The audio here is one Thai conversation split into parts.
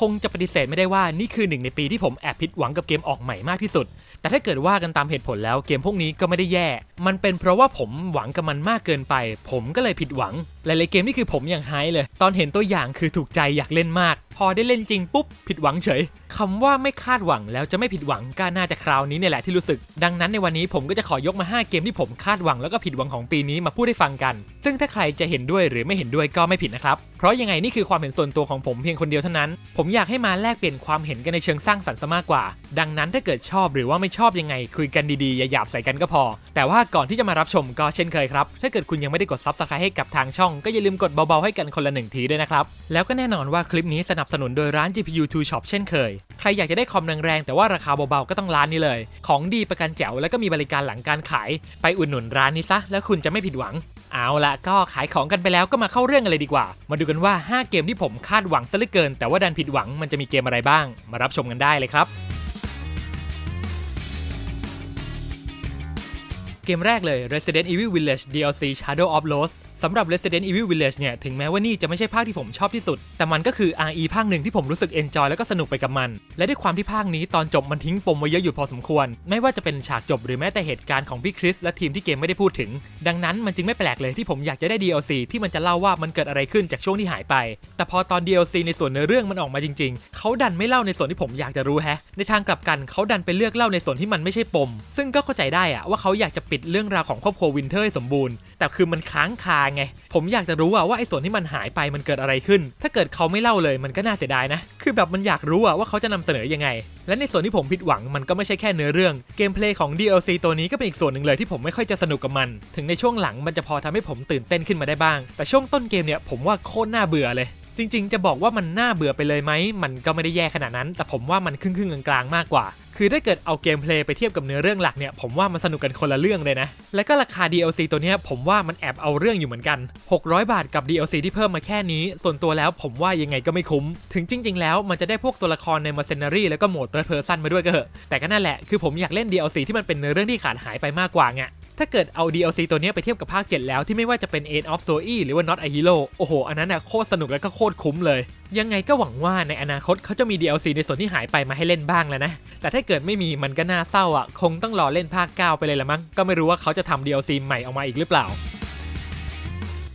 คงจะปฏิเสธไม่ได้ว่านี่คือหนึ่งในปีที่ผมแอบผิดหวังกับเกมออกใหม่มากที่สุด แต่ถ้าเกิดว่ากันตามเหตุผลแล้วเกมพวกนี้ก็ไม่ได้แย่ มันเป็นเพราะว่าผมหวังกับมันมากเกินไป ผมก็เลยผิดหวัง หลายๆเกมนี่คือผมอย่างไฮเลย ตอนเห็นตัวอย่างคือถูกใจอยากเล่นมาก พอได้เล่นจริงปุ๊บผิดหวังเฉยคำว่าไม่คาดหวังแล้วจะไม่ผิดหวังก็น่าจะคราวนี้เนี่ยแหละที่รู้สึก ดังนั้นในวันนี้ผมก็จะขอยกมา 5 เกมที่ผมคาดหวังแล้วก็ผิดหวังของปีนี้มาพูดให้ฟังกัน ซึ่งถ้าใครจะเห็นด้วยหรือไม่เห็นด้วยก็ไม่ผิดนะครับ เพราะยังไงนี่คือความเห็นส่วนตัวของผมเพียงคนเดียวเท่านั้น ผมอยากให้มาแลกเปลี่ยนความเห็นกันในเชิงสร้างสรรค์ซะมากกว่า ดังนั้นถ้าเกิดชอบหรือว่าไม่ชอบยังไง คุยกันดีๆอย่าหยาบใส่กันก็พอ แต่ว่าก่อนที่จะมารับชมก็เช่นเคยครับ ถ้าเกิดคุณยังไม่ได้กด subscribe ให้กับทางช่องก็อย่าลืมกดเบาๆให้กันคนละหนึ่งทีด้วยนะครับ แล้วก็แน่นอนว่าคลิปนี้สนับสนุนโดยร้าน GPU 2 Shop เช่นเคย ใครอยากจะได้คอมแรงๆแต่ว่าราคาเบาๆก็ต้องร้านนี้เลย ของดีประกันแจ๋วแล้วก็มีบริการหลังการขาย ไปอุดหนุนร้านนี้ซะแล้วคุณจะไม่ผิดหวัง เอาละก็ขายของกันไปแล้วก็มาเข้าเรื่องกันเลยดีกว่า มาดูกันว่า 5 เกมที่ผมคาดหวังซะเหลือเกิน แต่ว่าดันผิดหวังมันจะมีเกมอะไรบ้าง มารับชมกันได้เลยครับเกมแรกเลย Resident Evil Village DLC Shadow of Lost ำหรับ Resident Evil Village เนี่ยถึงแม้ว่านี่จะไม่ใช่ภาคที่ผมชอบที่สุด แต่มันก็คือ RE ภาคหนึ่งที่ผมรู้สึก enjoy แล้วก็สนุกไปกับมัน และด้วยความที่ภาคนี้ตอนจบมันทิ้งปมไว้เยอะอยู่พอสมควร ไม่ว่าจะเป็นฉากจบหรือแม้แต่เหตุการณ์ของพี่คริสและทีมที่เกมไม่ได้พูดถึง ดังนั้นมันจึงไม่แปลกเลยที่ผมอยากจะได้ DLC ที่มันจะเล่าว่ามันเกิดอะไรขึ้นจากช่วงที่หายไป แต่พอตอน DLC ในส่วนเนื้อเรื่องมันออกมาจริง ๆ เขาดันไม่เล่าในส่วนที่ผมอยากจะรู้แฮะ ในทางกลับกันเขาดันไปเลือกเล่าในส่วนที่มันไม่ใช่ปม ซึ่งก็เข้าใจได้อะว่าเขาอยากจะปิดเรื่องราวของครอบครัววินเทอร์ให้สมบูรณ์แต่คือมันค้างคาไง ผมอยากจะรู้ว่าไอ้ส่วนที่มันหายไปมันเกิดอะไรขึ้น ถ้าเกิดเขาไม่เล่าเลยมันก็น่าเสียดายนะ คือแบบมันอยากรู้ว่าเขาจะนำเสนอยังไง และในส่วนที่ผมผิดหวังมันก็ไม่ใช่แค่เนื้อเรื่อง เกมเพลย์ของ DLC ตัวนี้ก็เป็นอีกส่วนหนึ่งเลยที่ผมไม่ค่อยจะสนุกกับมัน ถึงในช่วงหลังมันจะพอทำให้ผมตื่นเต้นขึ้นมาได้บ้าง แต่ช่วงต้นเกมเนี่ยผมว่าโคตรน่าเบื่อเลย จริงๆ จะบอกว่ามันน่าเบื่อไปเลยไหม มันก็ไม่ได้แย่ขนาดนั้น แต่ผมว่ามันครึ่งๆกลางๆมากกว่า คือถ้าเกิดเอาเกมเพลย์ไปเทียบกับเนื้อเรื่องหลักเนี่ย ผมว่ามันสนุกกันคนละเรื่องเลยนะ และก็ราคา DLC ตัวเนี้ยผมว่ามันแอบเอาเรื่องอยู่เหมือนกัน 600 บาทกับ DLC ที่เพิ่มมาแค่นี้ ส่วนตัวแล้วผมว่ายังไงก็ไม่คุ้ม ถึงจริง ๆ แล้วมันจะได้พวกตัวละครใน Mercenary แล้วก็โหมด Third Person มาด้วยก็เหอะ แต่ก็นั่นแหละ คือผมอยากเล่น DLC ที่มันเป็นเนื้อเรื่องที่ขาดหายไปมากกว่าไง ถ้าเกิดเอา DLC ตัวเนี้ยไปเทียบกับภาค 7 แล้วที่ไม่ว่าจะเป็น End of Zoe หรือว่า Not a Hero โอ้โห อันนั้นน่ะโคตรสนุกแล้วก็โคตรคุ้มเลย ยังไงก็หวังว่าในอนาคตเขาจะมี DLC ในส่วนที่หายไปมาให้เล่นบ้างแล้วนะ แต่ถ้าเกิดไม่มีมันก็น่าเศร้าอะคงต้องรอเล่นภาค 9 ไปเลยละมั้ง ก็ไม่รู้ว่าเขาจะทำ DLC ใหม่ออกมาอีกหรือเปล่า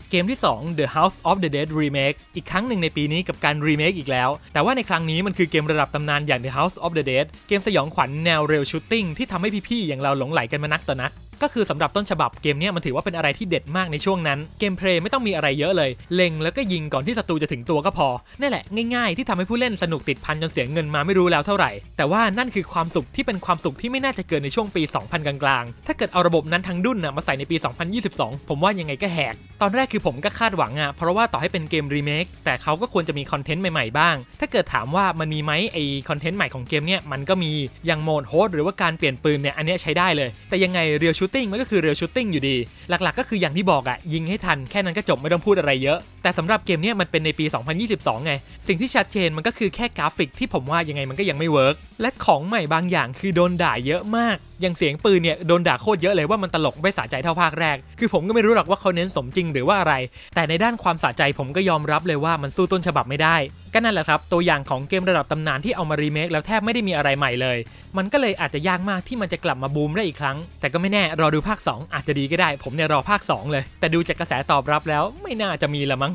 เกมที่ 2 The House of the Dead Remake อีกครั้งหนึ่งในปีนี้กับการรีเมคอีกแล้ว แต่ว่าในครั้งนี้มันคือเกมระดับตำนานอย่าง The House of the Dead เกมสยองขวัญแนวเรลชูตติ้งที่ทำให้พี่ๆอย่างเราหลงไหลกันมานักต่อนัก ก็คือสำหรับต้นฉบับเกมนี้มันถือว่าเป็นอะไรที่เด็ดมากในช่วงนั้น เกมเพลย์ไม่ต้องมีอะไรเยอะเลย เล็งแล้วก็ยิงก่อนที่ศัตรูจะถึงตัวก็พอนั่แหละง่ายๆ ที่ทำให้ผู้เล่นสนุกติดพันจนเสียเงินมาไม่รู้แล้วเท่าไหร่ แต่ว่านั่นคือความสุขที่เป็นความสุขที่ไม่น่าจะเกินในช่วงปี 2000 กลางๆ ถ้าเกิดเอาระบบนั้นทั้งดุนนะมาใส่ในปี 2022 ผมว่ายังไงก็แหก ตอนแรกคือผมก็คาดหวังอะเพราะว่าต่อให้เป็นเกมรีเมคแต่เขาก็ควรจะมีคอนเทนต์ใหม่ๆบ้าง ถ้าเกิดถามว่ามันมีไหมไอคอนเทนต์ใหม่ของเกมเนี้ยมันก็มีอย่างโหมดโฮสหรือว่าการเปลี่ยนปืนเนี่ยอันนี้ใช้ได้เลย แต่ยังไงเรียลชูตติ้งมันก็คือเรียลชูตติ้งอยู่ดี หลักๆ ก็คืออย่างที่บอกอะยิงให้ทันแค่นั้นก็จบไม่ต้องพูดอะไรเยอะ แต่สำหรับเกมเนี้ยมันเป็นในปี 2022 ไง สิ่งที่ชัดเจนมันก็คือแค่กราฟิกที่ผมว่ายังไงมันก็ยังไม่เวิร์ก และของใหม่บางอย่างคือโดนด่าเยอะมาก อย่างเสียงปืนเนี่ยโดนด่าโคตรเยอะเลยว่ามันตลกไม่สะใจเท่าภาคแรก คือผมก็ไม่รู้หรอกว่าเขาเน้นสมจริงหรือว่าอะไร แต่ในด้านความสะใจผมก็ยอมรับเลยว่ามันสู้ต้นฉบับไม่ได้ ก็นั่นแหละครับ ตัวอย่างของเกมระดับตำนานที่เอามารีเมคแล้วแทบไม่ได้มีอะไรใหม่เลย มันก็เลยอาจจะยากมากที่มันจะกลับมาบูมได้อีกครั้ง แต่ก็ไม่แน่รอดูภาค 2 อาจจะดีก็ได้ ผมเนี่ยรอภาค 2 เลย แต่ดูจากกระแสตอบรับแล้วไม่น่าจะมีละมั้ง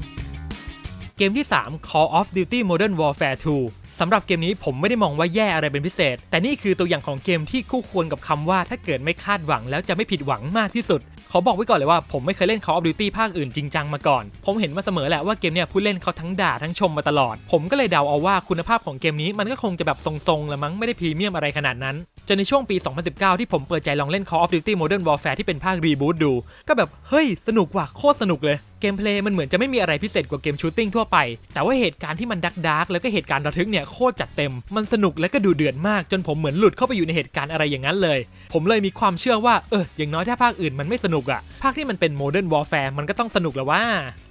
เกมที่ 3 Call of Duty Modern Warfare 2 สำหรับเกมนี้ผมไม่ได้มองว่าแย่อะไรเป็นพิเศษ แต่นี่คือตัวอย่างของเกมที่คู่ควรกับคำว่าถ้าเกิดไม่คาดหวังแล้วจะไม่ผิดหวังมากที่สุดขอบอกไว้ก่อนเลยว่าผมไม่เคยเล่น Call of Duty ภาคอื่นจริงจังมาก่อน ผมเห็นมาเสมอแหละว่าเกมเนี่ยผู้เล่นเขาทั้งด่าทั้งชมมาตลอด ผมก็เลยเดาเอาว่าคุณภาพของเกมนี้มันก็คงจะแบบทรงๆละมั้งไม่ได้พรีเมียมอะไรขนาดนั้นจนในช่วงปี 2019 ที่ผมเปิดใจลองเล่น Call of Duty Modern Warfare ที่เป็นภาครีบูตดู ก็แบบ เฮ้ย สนุกว่ะ โคตรสนุกเลยเกมเพลย์มันเหมือนจะไม่มีอะไรพิเศษกว่าเกมชูตติ้งทั่วไป แต่ว่าเหตุการณ์ที่มันดักดาร์กแล้วก็เหตุการณ์ระทึกเนี่ยโคตรจัดเต็ม มันสนุกและก็ดูเดือดมาก จนผมเหมือนหลุดเข้าไปอยู่ในเหตุการณ์อะไรอย่างนั้นเลย ผมเลยมีความเชื่อว่าเอออย่างน้อยถ้าภาคอื่นมันไม่สนุกอะภาคที่มันเป็น Modern Warfare มันก็ต้องสนุกแล้วว่า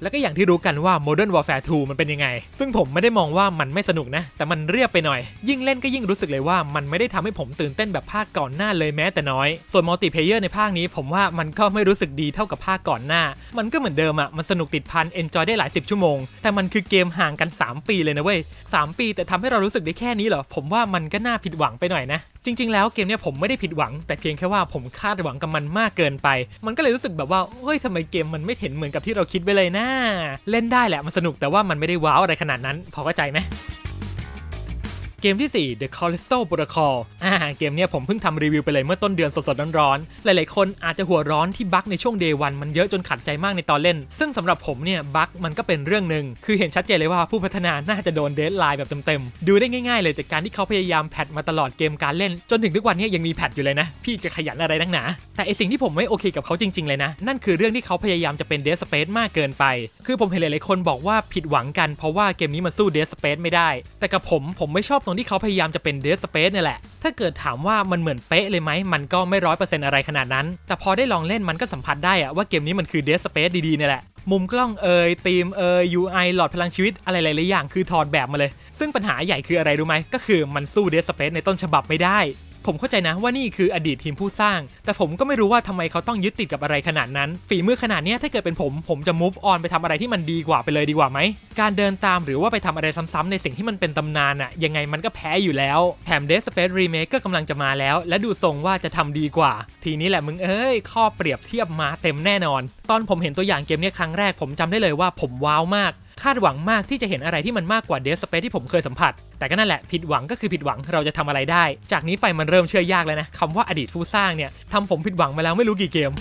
แล้วก็อย่างที่รู้กันว่า Modern Warfare 2มันเป็นยังไง ซึ่งผมไม่ได้มองว่ามันไม่สนุกนะ แต่มันเรียบไปหน่อย ยิ่งเล่นก็ยิ่งรู้สึกเลยว่ามันไม่ได้ทำให้ผมตื่นเต้นแบบภาคก่อนหน้าเลยแม้แต่น้อย ส่วนมัลติเพเยอร์ในภาคนี้ผมว่ามันก็ไม่รู้สึกดีเท่ากับภาคก่อนหน้า มันก็เหมือนเดิมอะมันสนุกติดพันเอนจอยได้หลายสิบชั่วโมง แต่มันคือเกมห่างกัน 3 ปีเลยนะเว้ยสามปีแต่ทำให้เรารู้สึกได้แค่นี้เหรอ ผมว่ามันก็น่าผิดหวังไปหน่อยนะ จริง ๆ แล้วเกมเนี้ยผมไม่ได้ผิดหวัง แต่เพียงแค่ว่าผมคาดหวังกับมันมากเกินไป มันก็เลยรู้สึกแบบว่าเฮ้ยทำไมเกมมันไม่เห็นเหมือนกับที่เราคิดไปเลยนะ เล่นได้แหละมันสนุกแต่ว่ามันไม่ได้ว้าวอะไรขนาดนั้น พอเข้าใจไหม เกมที่ 4 The Callisto Protocol อ่าเกมเนี้ยผมเพิ่งทำรีวิวไปเลยเมื่อต้นเดือนสดๆร้อนๆ หลายๆคนอาจจะหัวร้อนที่บั๊กในช่วง Day 1มันเยอะจนขัดใจมากในตอนเล่น ซึ่งสำหรับผมเนี่ยบั๊กมันก็เป็นเรื่องหนึ่งคือเห็นชัดเจนเลยว่าผู้พัฒนาน่าจะโดนเดดไลน์แบบเต็มๆ ดูได้ง่ายๆ เลยจากการที่เขาพยายามแพทมาตลอดเกมการเล่น จนถึงทุกวันนี้ยังมีแพทอยู่เลยนะ พี่จะขยันอะไรนักหนา แต่ไอสิ่งที่ผมไม่โอเคกับเขาจริงๆเลยนะ นั่นคือเรื่องที่เขาพยายามจะเป็นเดสสเปซมากเกินไป คือผมเห็นหลายๆคนบอกว่าผิดหวังกันเพราะว่าเกมนี้มันสู้เดสสเปซไม่ได้ แต่กับผมผมไม่ชอบตรงที่เขาพยายามจะเป็นเดสสเปซเนี่ยแหละ ถ้าเกิดถามว่ามันเหมือนเป๊ะเลยไหม มันก็ไม่ร้อยเปอร์เซ็นต์อะไรขนาดนั้น แต่พอได้ลองเล่นมันก็สัมผัสได้อะว่าเกมนี้มันคือเดสสเปซดีๆเนี่ยแหละ มุมกล้องเอ่ยธีมเอ่ย UI หลอดพลังชีวิตอะไรหลายๆอย่างคือถอดแบบมาเลย ซึ่งปัญหาใหญ่คืออะไรรู้ไหมก็คือมันสู้เดสสเปซในต้นฉบับไม่ได้ ผมเข้าใจนะว่านี่คืออดีตทีมผู้สร้าง แต่ผมก็ไม่รู้ว่าทำไมเขาต้องยึดติดกับอะไรขนาดนั้น ฝีมือขนาดนี้ถ้าเกิดเป็นผม ผมจะ move on ไปทำอะไรที่มันดีกว่าไปเลยดีกว่าไหม การเดินตามหรือว่าไปทำอะไรซ้ำๆในสิ่งที่มันเป็นตำนานอะยังไงมันก็แพ้อยู่แล้ว แถม Dead Space Remake ก็กำลังจะมาแล้ว และดูทรงว่าจะทำดีกว่า ทีนี้แหละมึงเอ้ย ข้อเปรียบเทียบมาเต็มแน่นอน ตอนผมเห็นตัวอย่างเกมนี้ครั้งแรกผมจำได้เลยว่าผมว้าวมากาดหวังมากที่จะเห็นอะไรที่มันมากกว่า Dead Space ที่ผมเคยสัมผัส แต่ก็นั่นแหละผิดหวังก็คือผิดหวังเราจะทำอะไรได้ จากนี้ไปมันเริ่มเชื่อยากแล้วนะคำว่าอดีตผู้สร้างเนี่ยทำผมผิดหวังมาแล้วไม่รู้กี่เกม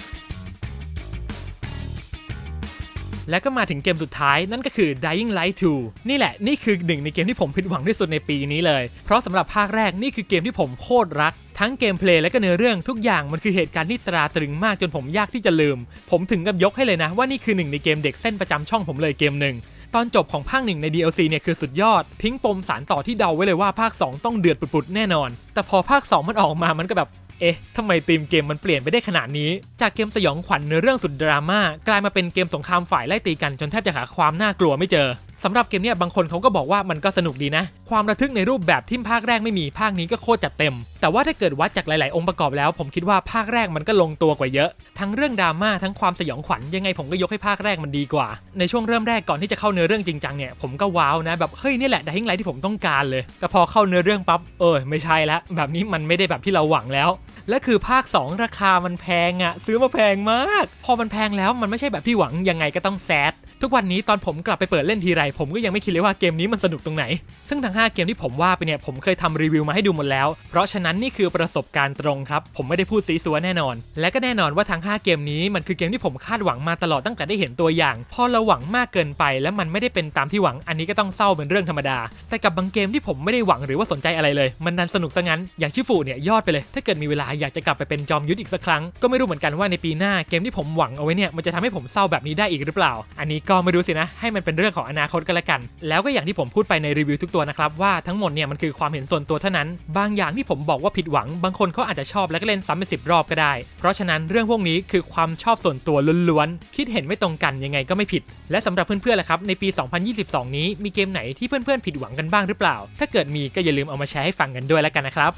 และก็มาถึงเกมสุดท้ายนั่นก็คือ Dying Light 2 นี่แหละนี่คือหนึ่งในเกมที่ผมผิดหวังที่สุดในปีนี้เลย เพราะสำหรับภาคแรกนี่คือเกมที่ผมโคตรรัก ทั้งเกมเพลย์และก็เนื้อเรื่องทุกอย่างมันคือเหตุการณ์ที่ตราตรึงมากจนผมยากที่จะลืม ผมถึงกับยกให้เลยนะว่านี่คือหนึ่งในเกมเด็กเส้นประจำช่องผมเลยเกมหนึ่ง ตอนจบของภาคหนึ่งใน DLC เนี่ยคือสุดยอด ทิ้งปมสารต่อที่เดาไว้เลยว่าภาค 2 ต้องเดือดปุดๆแน่นอน แต่พอภาค 2 มันออกมามันก็แบบเอ๊ะทำไมธีมเกมมันเปลี่ยนไปได้ขนาดนี้ จากเกมสยองขวัญเนื้อเรื่องสุดดราม่ากลายมาเป็นเกมสงครามฝ่ายไล่ตีกันจนแทบจะหาความน่ากลัวไม่เจอ สำหรับเกมเนี้ยบางคนเขาก็บอกว่ามันก็สนุกดีนะ ความระทึกในรูปแบบที่ภาคแรกไม่มีภาคนี้ก็โคตรจัดเต็ม แต่ว่าถ้าเกิดวัดจากหลาย ๆ องค์ประกอบแล้ว ผมคิดว่าภาคแรกมันก็ลงตัวกว่าเยอะ ทั้งเรื่องดราม่าทั้งความสยองขวัญยังไงผมก็ยกให้ภาคแรกมันดีกว่า ในช่วงเริ่มแรกก่อนที่จะเข้าเนื้อเรื่องจริงจังเนี่ยผมก็ว้าวนะแบบเฮ้ยนี่แหละดังไลท์ที่ผมต้องการเลยแต่พอเข้าเนื้อเรื่องปั๊บเออไม่ใช่ละแบบนี้มันไม่ได้แบบที่เราหวังแล้วและคือภาค 2 ราคามันแพงอะซื้อมาแพงมาก พอมันแพงแล้วมันไม่ใช่แบบที่หวังยังไงก็ต้องแซด ทุกวันนี้ตอนผมกลับไปเปิดเล่นทีไร ผมก็ยังไม่คิดเลยว่าเกมนี้มันสนุกตรงไหน ซึ่งทั้ง 5 เกมที่ผมว่าไปเนี่ยผมเคยทำรีวิวมาให้ดูหมดแล้ว เพราะฉะนั้นนี่คือประสบการณ์ตรงครับ ผมไม่ได้พูดซีซัวแน่นอน และก็แน่นอนว่าทั้ง 5 เกมนี้มันคือเกมที่ผมคาดหวังมาตลอดตั้งแต่ได้เห็นตัวอย่าง พอเราหวังมากเกินไป แล้วมันไม่ได้เป็นตามที่หวังอันนี้ก็ต้องเศร้าเป็นเรื่องธรรมดา แต่กับบางเกมที่ผมไม่ได้หวังหรือว่าสนใจอะไรเลย มันดันสนุกซะงั้นอย่างชิฟูเนี่ยยอดไปเลย ถ้าเกิดมีเวลาอยากจะกลับไปเป็นจอมยุทธอีกสักครั้งก็ไม่รู้เหมือนกันว่าในปีหน้าเกมที่ผมหวังเอาไว้เนี่ยมันจะทำให้ผมเศร้าแบบนี้ได้อีกหรือเปล่า อันนี้ก็ไม่รู้สินะ ให้มันเป็นเรื่องของอนาคตกันละกัน แล้วก็อย่างที่ผมพูดไปในรีวิวทุกตัวนะครับ ว่าทั้งหมดเนี่ยมันคือความเห็นส่วนตัวเท่านั้น บางอย่างที่ผมบอกว่าผิดหวัง บางคนเขาอาจจะชอบแล้วก็เล่นซ้ำเป็นสิบรอบก็ได้ เพราะฉะนั้นเรื่องพวกนี้คือความชอบส่วนตัวล้วนๆ คิดเห็นไม่ตรงกันยังไงก็ไม่ผิด และสำหรับเพื่อนๆล่ะครับ ในปี 2022 นี้มีเกมไหนที่เพื่อนๆผิดหวังกันบ้างหรือเปล่า ถ้าเกิดมีก็อย่าลืมเอามาแชร์ให้ฟังกันด้วยแล้วกันนะครับ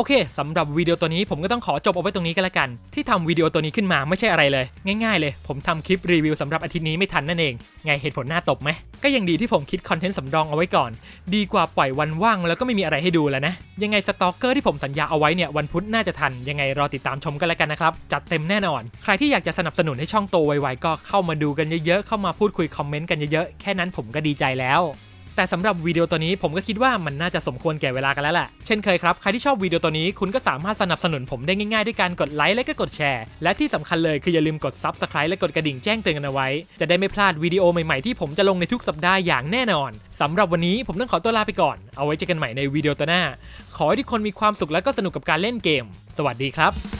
อเคสำหรับวิดีโอตัวนี้ผมก็ต้องขอจบเอาไว้ตรงนี้กันละกัน ที่ทำวิดีโอตัวนี้ขึ้นมาไม่ใช่อะไรเลย ง่ายๆเลย ผมทำคลิปรีวิวสำหรับอาทิตย์นี้ไม่ทันนั่นเอง ไงเหตุผลหน้าตบไหมก็ยังดีที่ผมคิดคอนเทนต์สำรองเอาไว้ก่อน ดีกว่าปล่อยวันว่างแล้วก็ไม่มีอะไรให้ดูแล้วนะยังไงสตอกเกอร์ที่ผมสัญญาเอาไว้เนี่ยวันพุธน่าจะทันยังไงรอติดตามชมกันแล้วกันนะครับจัดเต็มแน่นอน ใครที่อยากจะสนับสนุนให้ช่องโตไวๆก็เข้ามาดูกันเยอะๆเข้ามาพูดคุยคอมเมนต์กันเยอะๆแค่นั้นผมก็ดีใจแล้ว แต่สำหรับวิดีโอตัวนี้ผมก็คิดว่ามันน่าจะสมควรแก่เวลากันแล้วแหละ เช่นเคยครับ ใครที่ชอบวิดีโอตัวนี้คุณก็สามารถสนับสนุนผมได้ง่ายๆ ด้วยการกดไลค์และก็กดแชร์ และที่สำคัญเลยคืออย่าลืมกด Subscribe และกดกระดิ่งแจ้งเตือนกันเอาไว้ จะได้ไม่พลาดวิดีโอใหม่ๆที่ผมจะลงในทุกสัปดาห์อย่างแน่นอนสำหรับวันนี้ผมต้องขอตัวลาไปก่อน เอาไว้เจอกันใหม่ในวิดีโอตัวหน้า ขอให้ทุกคนมีความสุขและก็สนุกกับการเล่นเกม สวัสดีครับ